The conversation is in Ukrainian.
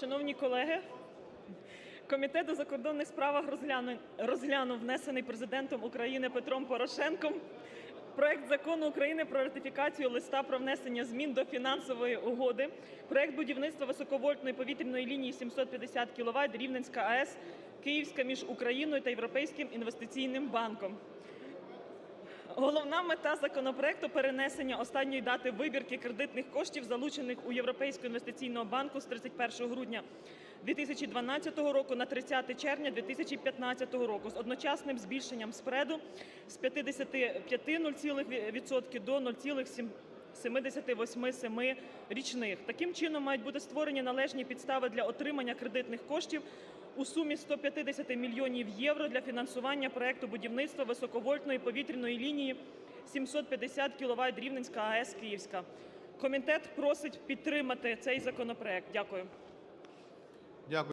Шановні колеги, Комітет у закордонних справах розгляну- розглянув внесений Президентом України Петром Порошенком проект Закону України про ратифікацію листа про внесення змін до фінансової угоди, проект будівництва високовольтної повітряної лінії 750 кВт Рівненська АЕС Київська між Україною та Європейським інвестиційним банком. Головна мета законопроекту перенесення останньої дати вибірки кредитних коштів, залучених у Європейського інвестиційного банку з 31 грудня 2012 року на 30 червня 2015 року з одночасним збільшенням спреду з 55,0% до 0,78 річних. Таким чином мають бути створені належні підстави для отримання кредитних коштів у сумі 150 мільйонів євро для фінансування проекту будівництва високовольтної повітряної лінії 750 кВт Рівненська АЕС Київська. Комітет просить підтримати цей законопроект. Дякую.